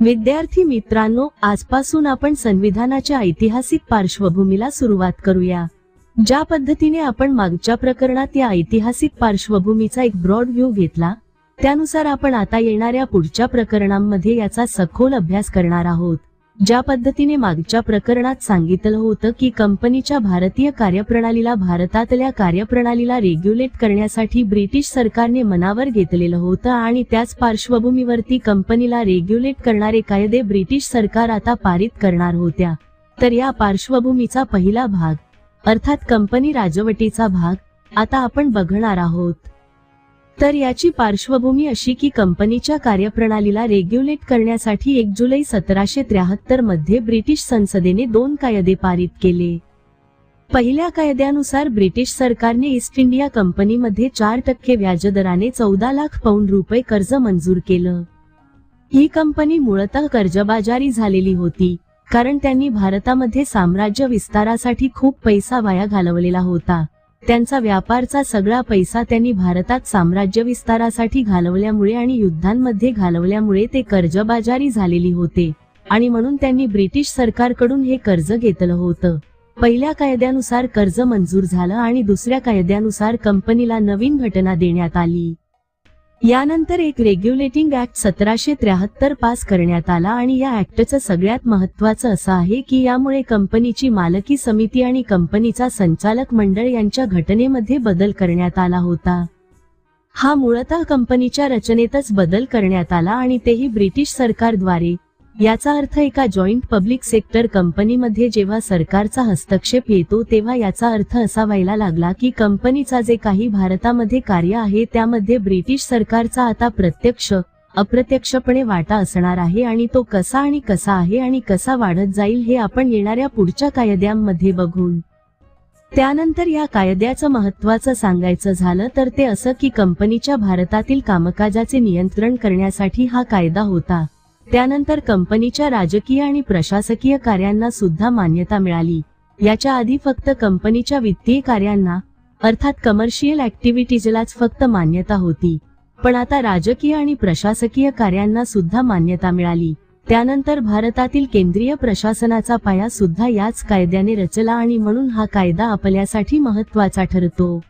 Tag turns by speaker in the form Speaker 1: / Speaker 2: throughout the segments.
Speaker 1: विद्यार्थी मित्रांनो आजपासून आपण संविधानाच्या ऐतिहासिक पार्श्वभूमीला सुरुवात करूया. ज्या पद्धतीने आपण मागच्या प्रकरणात या ऐतिहासिक पार्श्वभूमीचा एक ब्रॉड व्ह्यू घेतला त्यानुसार आपण आता येणाऱ्या पुढच्या प्रकरणांमध्ये याचा सखोल अभ्यास करणार आहोत. ज्या पद्धतीने मागच्या प्रकरणात सांगितलं होतं की कंपनीच्या भारतीय कार्यप्रणालीला भारतातल्या कार्यप्रणालीला रेग्युलेट करण्यासाठी ब्रिटिश सरकारने मनावर घेतलेलं होतं आणि त्याच पार्श्वभूमीवरती कंपनीला रेग्युलेट करणारे कायदे ब्रिटिश सरकार आता पारित करणार होत्या. तर या पार्श्वभूमीचा पहिला भाग अर्थात कंपनी राजवटीचा भाग आता आपण बघणार आहोत. तर याची पार्श्वभूमी अशी की कंपनीच्या कार्यप्रणालीला रेग्युलेट करण्यासाठी एक जुलै सतराशे त्र्याहत्तरमध्ये ब्रिटिश संसदेने दोन कायदे पारित केले. पहिल्या कायद्यानुसार ब्रिटिश सरकारने ईस्ट इंडिया कंपनीमध्ये चार टक्के व्याजदराने चौदा लाख पौंड रुपये कर्ज मंजूर केलं. ही कंपनी मूळतः कर्जबाजारी झालेली होती कारण त्यांनी भारतामध्ये साम्राज्य विस्तारासाठी खूप पैसा वाया घालवलेला होता. त्यांचा व्यापारचा सगळा पैसा त्यांनी भारतात साम्राज्य विस्तारासाठी घालवल्यामुळे आणि युद्धांमध्ये घालवल्यामुळे ते कर्जबाजारी झालेली होते. आणि म्हणून त्यांनी ब्रिटिश सरकारकडून हे कर्ज घेतलं होतं. पहिल्या कायद्यानुसार कर्ज मंजूर झालं आणि दुसऱ्या कायद्यानुसार कंपनीला नवीन घटना देण्यात आली. यानंतर एक रेग्युलेटिंग ऍक्ट सतराशे त्र्याहत्तर पास करण्यात आला आणि या ऍक्टचं सगळ्यात महत्वाचं असं आहे की यामुळे कंपनीची मालकी समिती आणि कंपनीचा संचालक मंडळ यांच्या घटनेमध्ये बदल करण्यात आला होता. हा मूळतः कंपनीच्या रचनेतच बदल करण्यात आला आणि तेही ब्रिटिश सरकारद्वारे. याचा अर्थ एका जॉईंट पब्लिक सेक्टर कंपनीमध्ये जेव्हा सरकारचा हस्तक्षेप येतो तेव्हा याचा अर्थ असा व्हायला लागला की कंपनीचा जे काही भारतामध्ये कार्य आहे त्यामध्ये ब्रिटिश सरकारचा आता प्रत्यक्ष अप्रत्यक्षपणे वाटा असणार आहे आणि तो कसा आणि कसा आहे आणि कसा वाढत जाईल हे आपण येणाऱ्या पुढच्या कायद्यांमध्ये बघून. त्यानंतर या कायद्याचं महत्वाचं सांगायचं झालं तर ते असं की कंपनीच्या भारतातील कामकाजाचे नियंत्रण करण्यासाठी हा कायदा होता. त्यानंतर कंपनीच्या राजकीय आणि प्रशासकीय कार्यांना सुद्धा मान्यता मिळाली. याच्या आधी फक्त कंपनीच्या वित्तीय कार्यांना अर्थात कमर्शियल ऍक्टिव्हिटीजलाच फक्त मान्यता होती. पण आता राजकीय आणि प्रशासकीय कार्यांना सुद्धा मान्यता मिळाली. त्यानंतर भारतातील केंद्रीय प्रशासनाचा पाया सुद्धा याच कायद्याने रचला आणि म्हणून हा कायदा आपल्यासाठी महत्त्वाचा ठरतो.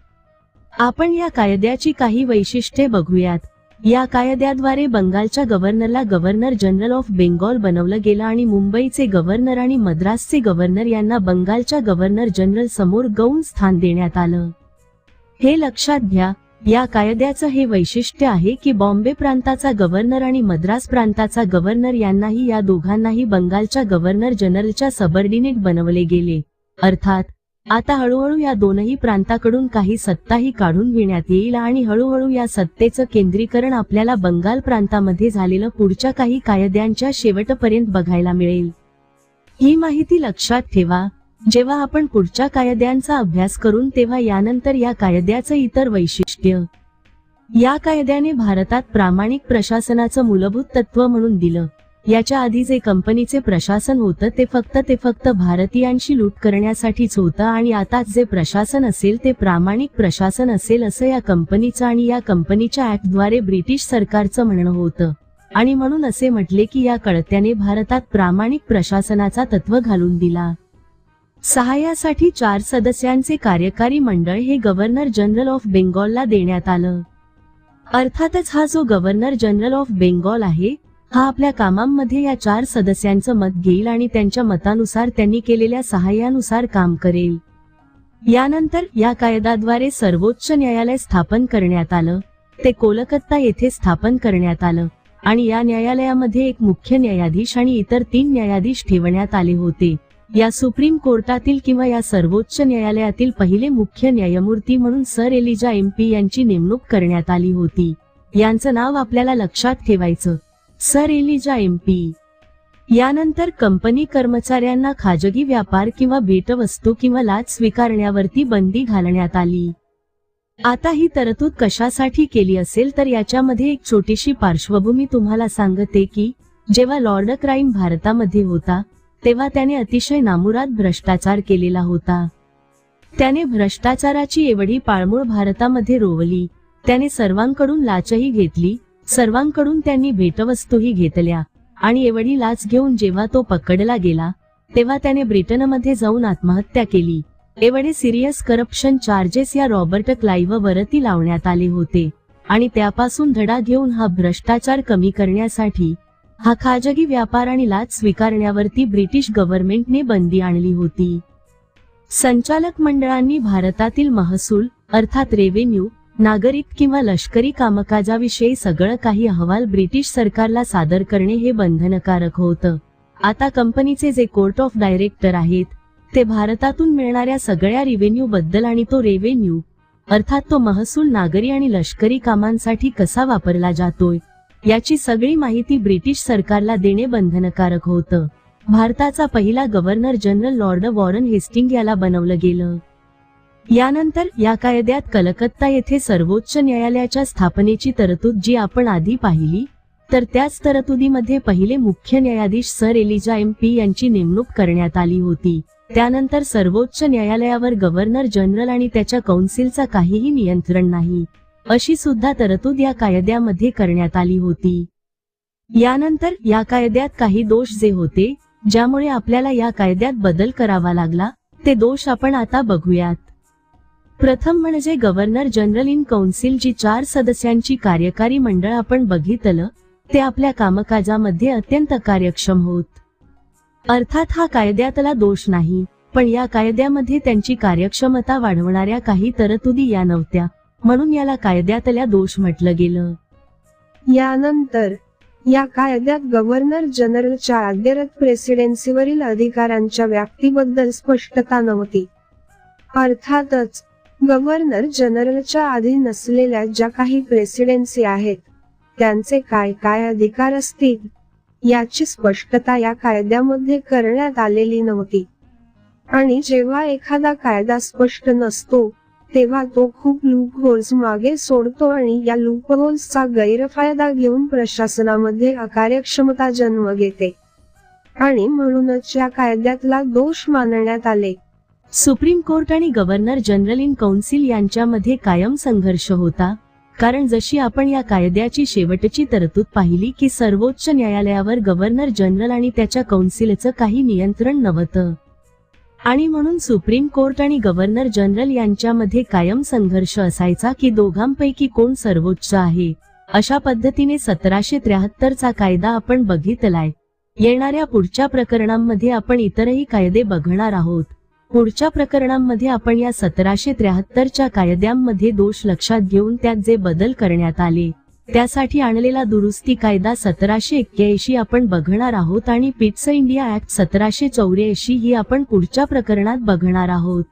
Speaker 1: आपण या कायद्याची काही वैशिष्ट्ये बघूयात. या कायद्याद्वारे बंगालच्या गव्हर्नरला गव्हर्नर जनरल ऑफ बेंगॉल बनवलं गेलं आणि मुंबईचे गव्हर्नर आणि मद्रासचे गव्हर्नर यांना बंगालच्या गव्हर्नर जनरल समोर गौण स्थान देण्यात आलं. हे लक्षात घ्या या कायद्याचं हे वैशिष्ट्य आहे की बॉम्बे प्रांताचा गव्हर्नर आणि मद्रास प्रांताचा गव्हर्नर यांनाही या दोघांनाही बंगालच्या गव्हर्नर जनरलच्या सबर्डिनेट बनवले गेले. अर्थात आता हळूहळू या दोनही प्रांताकडून काही सत्ताही काढून घेण्यात येईल आणि हळूहळू या सत्तेचं केंद्रीकरण आपल्याला बंगाल प्रांतामध्ये झालेलं पुढच्या काही कायद्यांच्या शेवटपर्यंत बघायला मिळेल. ही माहिती लक्षात ठेवा जेव्हा आपण पुढच्या कायद्यांचा अभ्यास करून तेव्हा यानंतर या कायद्याचं इतर वैशिष्ट्य. या कायद्याने भारतात प्रामाणिक प्रशासनाचं मूलभूत तत्व म्हणून दिलं. याच्या आधी जे कंपनीचे प्रशासन होतं ते फक्त ते फक्त भारतीयांशी लूट करण्यासाठीच होतं आणि आता जे प्रशासन असेल ते प्रामाणिक प्रशासन असेल असं या कंपनीचं आणि या कंपनीच्या ऍक्टद्वारे ब्रिटिश सरकारचं म्हणणं होतं. आणि म्हणून असे म्हटले की या कळत्याने भारतात प्रामाणिक प्रशासनाचा तत्व घालून दिला. सहाय्यासाठी चार सदस्यांचे कार्यकारी मंडळ हे गव्हर्नर जनरल ऑफ बेंगॉलला देण्यात आलं. अर्थातच हा जो गव्हर्नर जनरल ऑफ बेंगॉल आहे हा आपल्या कामांमध्ये या चार सदस्यांचं मत घेईल आणि त्यांच्या मतानुसार त्यांनी केलेल्या सहाय्यानुसार काम करेल. यानंतर या कायद्याद्वारे सर्वोच्च न्यायालय स्थापन करण्यात आलं. ते कोलकाता येथे स्थापन करण्यात आलं आणि या न्यायालयामध्ये एक मुख्य न्यायाधीश आणि इतर तीन न्यायाधीश ठेवण्यात आले होते. या सुप्रीम कोर्टातील किंवा या सर्वोच्च न्यायालयातील पहिले मुख्य न्यायमूर्ती म्हणून सर एलिजा एमपी यांची नेमणूक करण्यात आली होती. यांचं नाव आपल्याला लक्षात ठेवायचं. सर एलिजा एमपी यानंतर कंपनी कर्मचाऱ्यांना खाजगी व्यापार किंवा भेटवस्तू किंवा लाच स्वीकारण्यावरती बंदी घालण्यात आली. आता ही तरतूद कशासाठी केली असेल तर याच्यामध्ये एक छोटीशी पार्श्वभूमी तुम्हाला सांगते की जेव्हा लॉर्ड क्राईम भारतामध्ये होता तेव्हा त्याने अतिशय नामुराद भ्रष्टाचार केलेला होता. त्याने भ्रष्टाचाराची एवढी पाळमूळ भारतामध्ये रोवली त्याने सर्वांकडून लाचही घेतली सर्वांकडून त्यांनी भेटवस्तूही घेतल्या आणि एवढी लाच घेऊन जेव्हा तो पकडला गेला तेव्हा त्याने ब्रिटनमध्ये जाऊन आत्महत्या केली. एवढे सिरियस करप्शन चार्जेस या रॉबर्ट क्लाइव्ह वरती लावण्यात आले होते आणि त्यापासून धडा घेऊन हा भ्रष्टाचार कमी करण्यासाठी हा खाजगी व्यापार आणि लाच स्वीकारण्यावरती ब्रिटिश गव्हर्नमेंटने बंदी आणली होती. संचालक मंडळांनी भारतातील महसूल अर्थात रेव्हेन्यू नागरिक किंवा लष्करी कामकाजाविषयी सगळं काही अहवाल ब्रिटिश सरकारला सादर करणे हे बंधनकारक होतं. आता कंपनीचे जे कोर्ट ऑफ डायरेक्टर आहेत ते भारतातून मिळणाऱ्या सगळ्या रेव्हेन्यू बद्दल आणि तो रेव्हेन्यू अर्थात तो महसूल नागरी आणि लष्करी कामांसाठी कसा वापरला जातोय याची सगळी माहिती ब्रिटिश सरकारला देणे बंधनकारक होतं. भारताचा पहिला governor general Lord Warren Hasting याला बनवलं गेलं. यानंतर या कायद्यात कलकत्ता येथे सर्वोच्च न्यायालयाच्या स्थापनेची तरतूद जी आपण आधी पाहिली तर त्याच तरतुदीमध्ये पहिले मुख्य न्यायाधीश सर एलिजा एम पी यांची नेमणूक करण्यात आली होती. त्यानंतर सर्वोच्च न्यायालयावर गव्हर्नर जनरल आणि त्याच्या कौन्सिलचा काहीही नियंत्रण नाही अशी सुद्धा तरतूद या कायद्यामध्ये करण्यात आली होती. यानंतर या कायद्यात काही दोष जे होते ज्यामुळे आपल्याला या कायद्यात बदल करावा लागला ते दोष आपण आता बघूयात. प्रथम म्हणजे गव्हर्नर जनरल इन कौन्सिल जी चार सदस्यांची कार्यकारी मंडळ आपण बघितलं ते आपल्या कामकाजामध्ये अत्यंत कार्यक्षम होत. अर्थात हा कायद्यातला दोष नाही पण या कायद्यामध्ये त्यांची कार्यक्षमता वाढवणाऱ्या काही तरतुदी या नव्हत्या म्हणून याला कायद्यातल्या दोष म्हटलं गेलं.
Speaker 2: यानंतर या कायद्यात गव्हर्नर जनरलच्या अद्यरत प्रेसिडेन्सीवरील अधिकारांच्या व्याप्तीबद्दल स्पष्टता नव्हती. अर्थातच गव्हर्नर जनरलच्या आधी नसलेल्या ज्या काही प्रेसिडेन्सी आहेत त्यांचे काय काय अधिकार असतील याची स्पष्टता या कायद्यामध्ये करण्यात आलेली नव्हती. आणि जेव्हा एखादा कायदा स्पष्ट नसतो तेव्हा तो खूप लूप होल्स मागे सोडतो आणि या लूप होल्सचा गैरफायदा घेऊन प्रशासनामध्ये अकार्यक्षमता जन्म घेते. आणि म्हणूनच या कायद्यातला दोष मानण्यात आले.
Speaker 1: सुप्रीम कोर्ट आणि गव्हर्नर जनरल इन कौन्सिल यांच्यामध्ये कायम संघर्ष होता. कारण जशी आपण या कायद्याची शेवटची तरतूद पाहिली की सर्वोच्च न्यायालयावर गव्हर्नर जनरल आणि त्याच्या कौन्सिलचं काही नियंत्रण नव्हतं. आणि म्हणून सुप्रीम कोर्ट आणि गव्हर्नर जनरल यांच्यामध्ये कायम संघर्ष असायचा की दोघांपैकी कोण सर्वोच्च आहे. अशा पद्धतीने सतराशे त्र्याहत्तरचा कायदा आपण बघितलाय. येणाऱ्या पुढच्या प्रकरणांमध्ये आपण इतरही कायदे बघणार आहोत. पुढच्या प्रकरणांमध्ये आपण या सतराशे त्र्याहत्तरच्या कायद्यांमध्ये दोष लक्षात घेऊन त्यात जे बदल करण्यात आले त्यासाठी आणलेला दुरुस्ती कायदा सतराशे एक्क्याऐंशी आपण बघणार आहोत आणि पिट्स इंडिया ऍक्ट सतराशे चौऱ्याऐंशी ही आपण पुढच्या प्रकरणात बघणार आहोत.